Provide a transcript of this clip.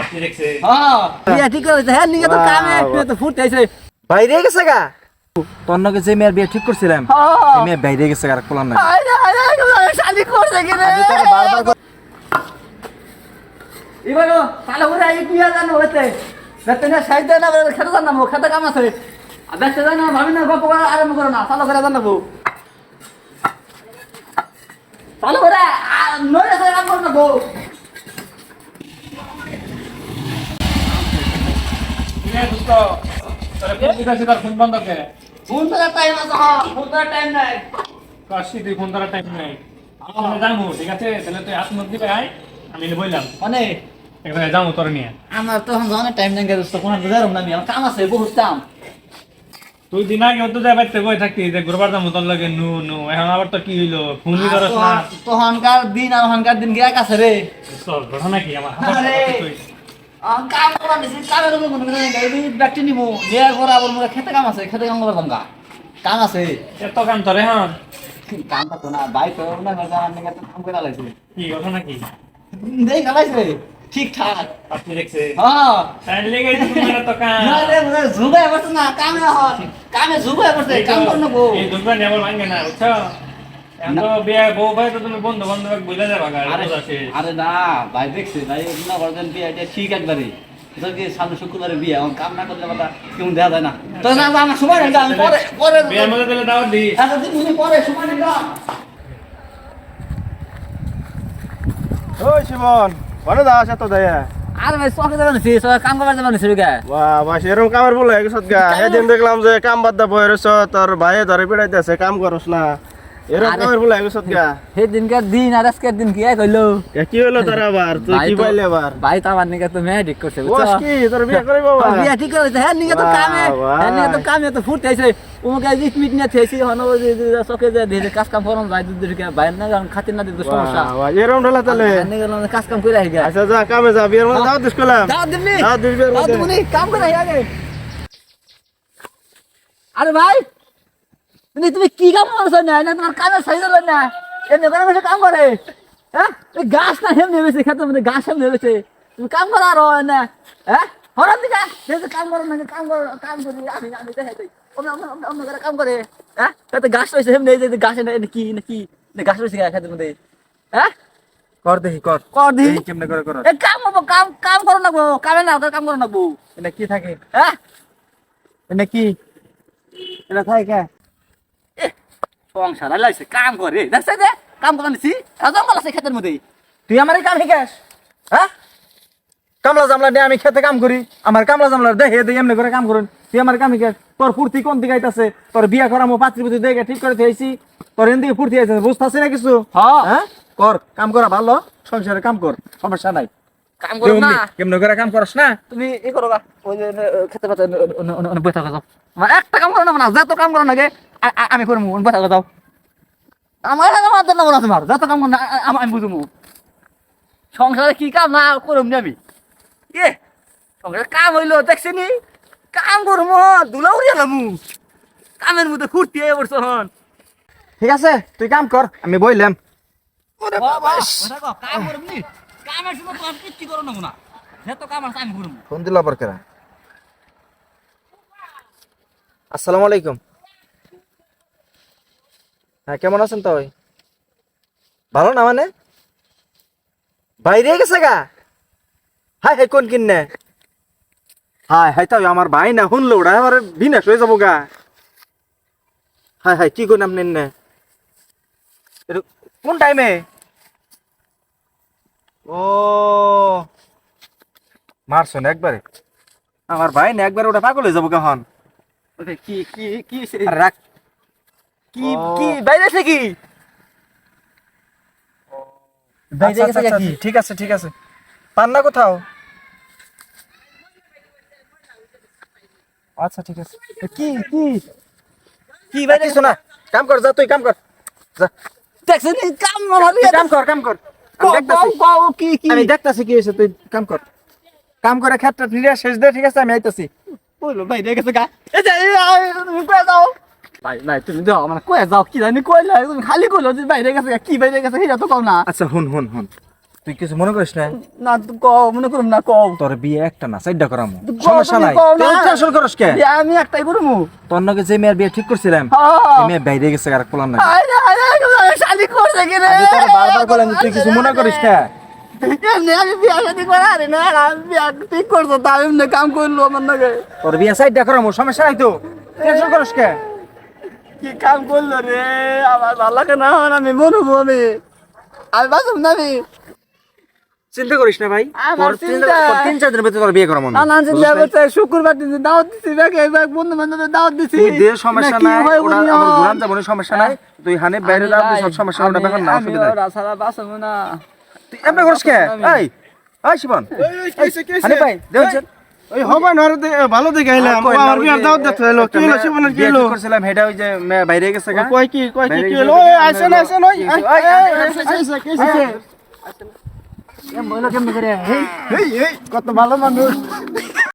আপনি দেখছে হ্যাঁ। বিয়া ঠিক করেছে হ্যাঁ নিকে তো কামে তো ফুটতে আইছে বাইরে গেছে গা? তোর যে মেয়ের বিয়ে ঠিক করছিলাম হ্যাঁ। মেয়ে বাইরে গেছে আর কোলাম না আরে আরে আরে শাদি করছে কি রে এবারও তাহলে ওরা এই বিয়া জানো হতে দেখতে না সাইড না খেতে জানাব খেতে কাম আছে। আর দেখতে জানো ভাবি না গল্প করা আরম্ভ করো না চালু করে জানাব। চালু করে নয় কাম করো না গো ঠিক আছে দোস্ত তোরে ফোন ফোন বন্ধ ফোন তো টাইম আছে হ্যাঁ ফোন তো টাইম নাই। আসছি তুই ফোন করার টাইম নাই। আমি যাব ঠিক আছে? তাহলে তুই হাত মুখ দিবে আয় আমি বললাম মানে? এক যাব তোর নিয়ে। আমার তো এখন টাইম নাই গেছে তো কোনো যারম না আমি আমার কাম আছে বহুত কাম। তুই দিন আগে তো যাই বাইতে বই থাকতি যে ঘুরবার যাব তোর লাগে নু নু এখন আবার তো কি হইল ফোনই করস না। তখনকার দিন আর ওখানকার দিন গিয়া কাছে রে। ঘটনা কি? আমার কাম করা নিছি কামের কোনো কোনো কোনো নাই ব্যক্তি নিমু বিয়া করা আবার মোরা খেতে কাম আছে খেতে কাম করতাম গা কাম আছে। এত কাম তোরে হ্যাঁ। কাম করতো না বাই তো না না জানা নিকে তো কাম করে লাইছে কি ঘটনা কি দেই লাইছে ঠিকঠাক আপনি দেখছে? হ্যাঁ। তাই লেগে তুমি তো কাম। না রে মোরা জুবে বসে না কামে হন কামে জুবে বসে কাম করন এই দুর্গা নিয়ে আবার না বুঝছ? আরে বোঝা শেষ। আরে না ভাই দেখছি ভাই না বলেন বিয়ে এটা ঠিক একবারে। তো কি সামনে শুক্রবারে বিয়ে এখন কাম না করলে বাবা কেমন দেখা যায় না? তো না না, আমার সময় নেই আমি পরে পরে বিয়ের মধ্যে দিলে দাওয়াত দি আচ্ছা তুমি পরে সময় নেই ওই শিবন বলে দাও এত দেয়া। আরে ভাই সকে যাবেন সে কাম করবার যাবেন সে গা বাহ বাস এরকম কামের বলে গেছত গা। সেদিন দেখলাম যে কাম বাদ দা বয়ে রয়েছ তোর ভাইয়ে ধরে পিড়াইতেছে কাম করস না। এরকম আরে। কামের বলে গেছত গা সেই দিনকার দিন আর আজকের দিন কি এক হইল? কি হলো তোর আবার? তুই কি পাইলে আবার? ভাই তো আমার নিকে তো মেয়ে ঠিক করছে বুঝছ? কি? তোর বিয়ে করে বাবা বিয়া ঠিক করেছে হ্যাঁ নিকে তো কামে। হ্যাঁ নিকে তো কামে তো ফুটতে আইছে উমকে জিত মিট নিয়ে থেছি হন যে যে সকে যে ধীরে কাজ কাম করন ভাই দুধ দিকে ভাই না খাতির না দিতে সমস্যা। এরকম ঢোলা তাহলে? হ্যাঁ, নিকে কাজ কাম করে আই গা আচ্ছা যা কামে যা বিয়ের মধ্যে দাও দিস করলাম দাও দিবনি দাও দিস বিয়ের দাও মধ্যে। দিবনি কাম করে আগে। আরে ভাই! তুমি তুমি কি কাম করছ না? না তোমার কামের সাইজ হলো না। এমনি করে বসে কাম করে। হ্যাঁ? গাছ না হেম নেমেছে খেতে মধ্যে গাছ হেম নেমেছে তুমি কাম করো আর না। হ্যাঁ? হরান দিকা যেহেতু কাম করো না কাম করো কাম করি আমি আমি দেখে দেই। অন্য করে কাম করে। হ্যাঁ? তাতে গাছ রয়েছে হেম নেই যে গাছ এনে কি না কি? না গাছ রয়েছে খেতে মধ্যে। হ্যাঁ? কর দেখি কর। কর দি এই কেমনে করে কর এ কাম হব কাম কাম করো না কামে না কাম করো না এটা কি থাকে? হ্যাঁ? এটা কি? এটা থাকে। কে সংসার লাইছে কাম করে। দেখছে যে কাম করে নিছি। জঙ্গল আছে ক্ষেতের মধ্যে তুই আমারই কাম শিখাস? হ্যাঁ? কামলা জামলা নিয়ে আমি খেতে কাম করি। আমার কামলা জামলা দেখে দেই এমনি করে কাম করুন। তুই আমার কাম শিখাস। তোর ফুর্তি কোন দিকে আইতাছে? তোর বিয়া করা পাত্রী পুত্রী দেখে ঠিক করে দিয়েছি তোর এন দিকে ফুর্তি আইতাছে বুঝতাছিস না কিছু? হ্যাঁ? কর কাম করা ভালো। সংসারে কাম কর সমস্যা নাই। কাম করো না। কেমনে করে কাম না? তুমি ই করো ওই খেতে পাতে বসে যাও। একটা কাম করো না না যত কাম করো না গে আমি করব বসে থাকো যাও আমার কাম মাত্র না বলা তোমার যত কাম করো না আমি বুঝব। সংসারে কি কাম না করুম নি আমি? এ সংসারে কাম হইল দেখছি নি? কাম করব দুলা উড়িয়ে লামু। কামের মধ্যে ফুর্তি হয়ে পড়ছো হন। ঠিক আছে তুই কাম কর আমি বইলাম। কাম করুম নি কামের সময় তো আমি কিচ্ছু করো না যত কাম আছে আমি করব ফোন দিল আবার কেরা আসসালামু আলাইকুম হ্যাঁ কেমন আছেন তো? ভালো না মানে? বাইরে গেছে গা? হাই হাই কোন কিন্নে হাই হাই তাই আমার ভাই না শুনলো ওরা আমার বিনাশ হয়ে যাব গা। হাই হাই কি কোন আপনি নে কোন টাইমে ও মারছন একবারে? আমার ভাই না একবারে ওটা পাগল হয়ে যাব কখন? কি কি কি রাখ। কি কি আছে কি? বাইরে আচ্ছা, গেছে আচ্ছা, কি? আচ্ছা, ঠিক আছে ঠিক আছে। পান না কোথাও? আচ্ছা ঠিক আছে। কি কি? কি বাইরে বাইরে শোনা কাম কর যা তুই কাম কর। যা। কাম না কাম কর কাম কর কি কি? আমি দেখতাছি কি হয়েছে তুই কাম কর। কাম করে ক্ষেত্রে ফিরে শেষ দে ঠিক আছে আমি আইতাছি। বলো বাইরে গেছে গা। এই যাও। ভাই ভাই তুমি দাও মানে যাও কি জানি কইলা তুমি খালি কইলো যে বাইরে গেছে কি বাইরে গেছে সেটা তো কও না। আচ্ছা হুন হুন হুন। তুই কিছু মনে করিস না না তুই কও মনে করুম না কও। তোর বিয়ে একটা না করামু সমস্যা নাই। তুই টেনশন করিস কে? আমি একটাই করমু। তোর নাকি যে মেয়ের বিয়ে ঠিক করছিলাম হ্যাঁ। মেয়ে বাইরে গেছে আর পোলার নাকি আরে আরে শাদি করছে কি রে? আমি তোর বারবার বললাম তুই কিছু মনে করিস না এমনি আমি বিয়া শাদি না আমি বিয়া ঠিক করছ তা আমি এমনি কাম করল আমার নাকি তোর বিয়ে চারটা করামু সমস্যা নাই তো। টেনশন করিস কে? কি কাম করল রে? আমার ভালো লাগে না আমি মরবো আমি। আমি বাঁচব না আমি? চিন্তা করিস না ভাই। তিন চার দিনের ভিতরে বিয়ে করামু আমি। না চিন্তা করছে শুক্রবার দিন দাওয়াত দিছি ব্যাগে ব্যাগ বন্ধু বান্ধবের দাওয়াত দিছি। দে সমস্যা নাই? ঘুরান যাব সমস্যা নাই। তুই হানে বাইরে যাও সব সমস্যা ওটা ব্যাপার না আমি অসুবিধা নাই। বাঁচবো না। তুই এমনি করিস কে? এই এই শিবন। হানি ভাই দেখছেন ওই হবে না ভালো দেখে আইলাম। আমার বিয়ার দাওয়াত দিতে হলো কি হলো শিবনের কি হলো করছিলাম হেটা ওই যে বাইরে গেছে গা। কি কয় কি কি হলো ওই মেয়ে আইসেন ওই? বলো কেমন করে কত ভালো মানুষ।